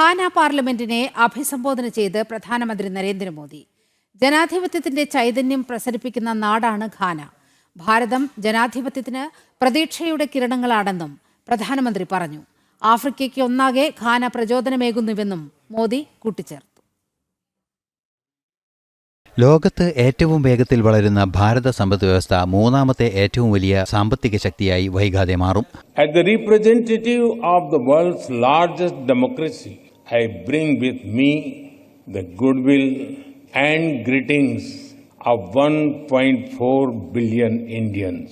ഖാന പാർലമെന്റിനെ അഭിസംബോധന ചെയ്ത് പ്രധാനമന്ത്രി നരേന്ദ്രമോദി. ജനാധിപത്യത്തിന്റെ ചൈതന്യം പ്രസരിപ്പിക്കുന്ന നാടാണ് ഖാന. ഭാരതം ജനാധിപത്യത്തിന് പ്രതീക്ഷയുടെ കിരണങ്ങളാണെന്നും പ്രധാനമന്ത്രി പറഞ്ഞു. ആഫ്രിക്കയ്ക്ക് ഒന്നാകെ ഖാന പ്രചോദനമേകുന്നുവെന്നും മോദി കൂട്ടിച്ചേർത്തു. ലോകത്ത് ഏറ്റവും വേഗത്തിൽ വളരുന്ന ഭാരത സമ്പദ് വ്യവസ്ഥ മൂന്നാമത്തെ ഏറ്റവും വലിയ സാമ്പത്തിക ശക്തിയായി വൈകാതെ മാറും. As the representative of the world's largest democracy, I bring with me the goodwill and greetings of 1.4 billion Indians.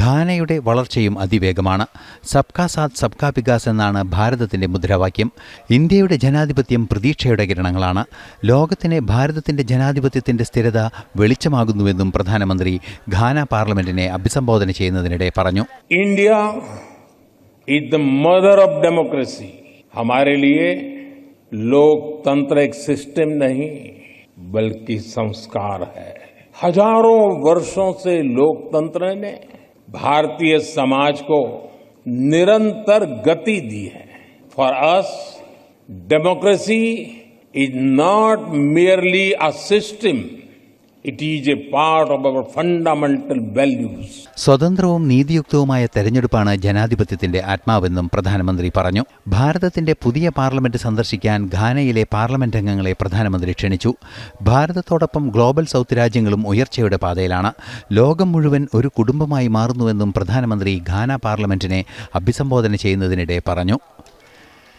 ഘാനയുടെ വളർച്ചയും അതിവേഗമാണ്. സബ്കാ സാത് സബ്കാ വികാസ് എന്നാണ് ഭാരതത്തിന്റെ മുദ്രാവാക്യം. ഇന്ത്യയുടെ ജനാധിപത്യം പ്രതീക്ഷയുടെ കിരണങ്ങളാണ്. ലോകത്തിന് ഭാരതത്തിന്റെ ജനാധിപത്യത്തിന്റെ സ്ഥിരത വെളിച്ചമാകുന്നുവെന്നും പ്രധാനമന്ത്രി ഘാന പാർലമെന്റിനെ അഭിസംബോധന ചെയ്യുന്നതിനിടെ പറഞ്ഞു. India is the mother of democracy ഹമാരെ ലിയേ लोकतंत्र एक सिस्टम नहीं, बल्कि संस्कार है। हज़ारों वर्षों से लोकतंत्र ने भारतीय समाज को निरंतर गति दी है। For us democracy is not merely a system part of our fundamental values. സ്വതന്ത്രവും നീതിയുക്തവുമായ തെരഞ്ഞെടുപ്പാണ് ജനാധിപത്യത്തിന്റെ ആത്മാവെന്നും പ്രധാനമന്ത്രി പറഞ്ഞു. ഭാരതത്തിന്റെ പുതിയ പാർലമെന്റ് സന്ദർശിക്കാൻ ഘാനയിലെ പാർലമെന്റ് അംഗങ്ങളെ പ്രധാനമന്ത്രി ക്ഷണിച്ചു. ഭാരതത്തോടൊപ്പം ഗ്ലോബൽ സൗത്ത് രാജ്യങ്ങളും ഉയർച്ചയുടെ പാതയിലാണ്. ലോകം മുഴുവൻ ഒരു കുടുംബമായി മാറുന്നുവെന്നും പ്രധാനമന്ത്രി ഘാന പാർലമെന്റിനെ അഭിസംബോധന ചെയ്യുന്നതിനിടെ പറഞ്ഞു.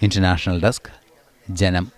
ഇന്റർനാഷണൽ ഡെസ്ക് ജനം.